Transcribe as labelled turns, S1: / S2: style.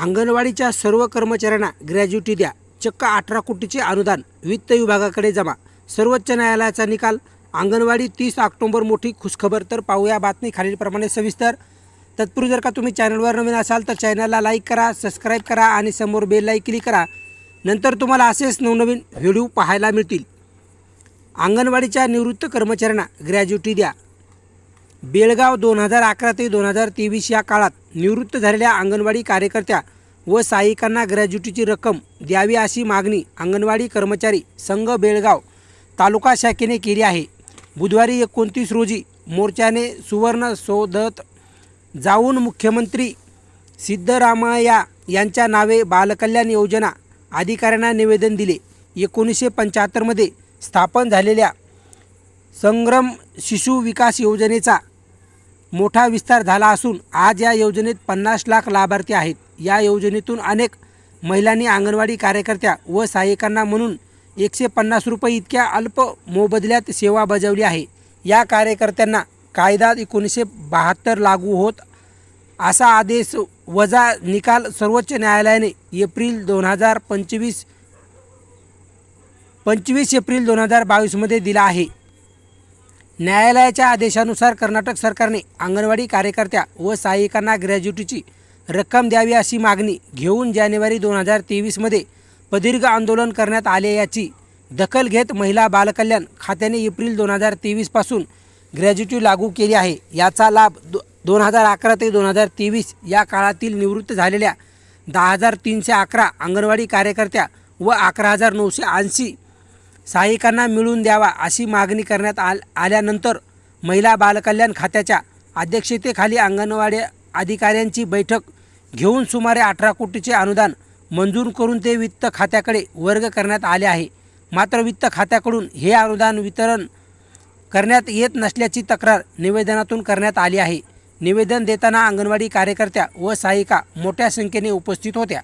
S1: अंगणवाडीच्या सर्व कर्मचाऱ्यांना ग्रॅज्युटी द्या. चक्क अठरा कोटीचे अनुदान वित्त विभागाकडे जमा. सर्वोच्च न्यायालयाचा निकाल. अंगणवाडी तीस ऑक्टोंबर मोठी खुशखबर. तर पाहूया बातमी खालीलप्रमाणे सविस्तर. तत्पूर्वी जर का तुम्ही चॅनलवर नवीन असाल तर चॅनलला लाईक करा सबस्क्राईब करा आणि समोर बेल लाईक क्लिक करा. नंतर तुम्हाला असेच नवनवीन व्हिडिओ पाहायला मिळतील. अंगणवाडीच्या निवृत्त कर्मचाऱ्यांना ग्रॅज्युटी द्या. बेळगाव दोन हजार अकरा ते दोन हजार तेवीस या काळात निवृत्त झालेल्या अंगणवाडी कार्यकर्त्या व सहायिकांना ग्रॅज्युटीची रक्कम द्यावी अशी मागणी अंगणवाडी कर्मचारी संघ बेळगाव तालुका शाखेने केली आहे. बुधवारी एकोणतीस रोजी मोर्चाने सुवर्ण सोदत जाऊन मुख्यमंत्री सिद्धरामय्या यांच्या नावे बालकल्याण योजना अधिकाऱ्यांना निवेदन दिले. एकोणीसशे पंच्याहत्तरमध्ये स्थापन झालेल्या संग्रम शिशु विकास योजनेचा मोठा विस्तार झाला असून आज या योजनेत पन्नास लाख लाभार्थी आहेत. या योजनेतून अनेक महिलांनी अंगणवाडी कार्यकर्त्या व सहाय्यकांना म्हणून एकशे पन्नास रुपये इतक्या अल्प मोबदल्यात सेवा बजावली आहे. या कार्यकर्त्यांना कायदा एकोणीसशे बहात्तर लागू होत असा आदेश वजा निकाल सर्वोच्च न्यायालयाने एप्रिल दोन हजार पंचवीस पंचवीस एप्रिल दोन हजार बावीसमध्ये दिला आहे. न्यायालयाच्या आदेशानुसार कर्नाटक सरकारने अंगणवाडी कार्यकर्त्या व सहाय्यकांना ग्रॅज्युटीची रक्कम द्यावी अशी मागणी घेऊन जानेवारी दोन हजार तेवीसमध्ये प्रदीर्घ आंदोलन करण्यात आले याची दखल घेत महिला बालकल्याण खात्याने एप्रिल दोन हजार तेवीसपासून ग्रॅज्युटी लागू केली आहे. याचा लाभ दो दोन हजार अकरा ते दोन हजार तेवीस या काळातील निवृत्त झालेल्या दहा हजार तीनशे अकरा अंगणवाडी कार्यकर्त्या व अकरा हजार नऊशे ऐंशी सहाय्यकांना मिळवून द्यावा अशी मागणी करण्यात आल आल्यानंतर महिला बालकल्याण खात्याच्या अध्यक्षतेखाली अंगणवाडी अधिकाऱ्यांची बैठक घेऊन सुमारे अठरा कोटीचे अनुदान मंजूर करून ते वित्त खात्याकडे वर्ग करण्यात आले आहे. मात्र वित्त खात्याकडून हे अनुदान वितरण करण्यात येत नसल्याची तक्रार निवेदनातून करण्यात आली आहे. निवेदन देताना अंगणवाडी कार्यकर्त्या व सहायिका मोठ्या संख्येने उपस्थित होत्या.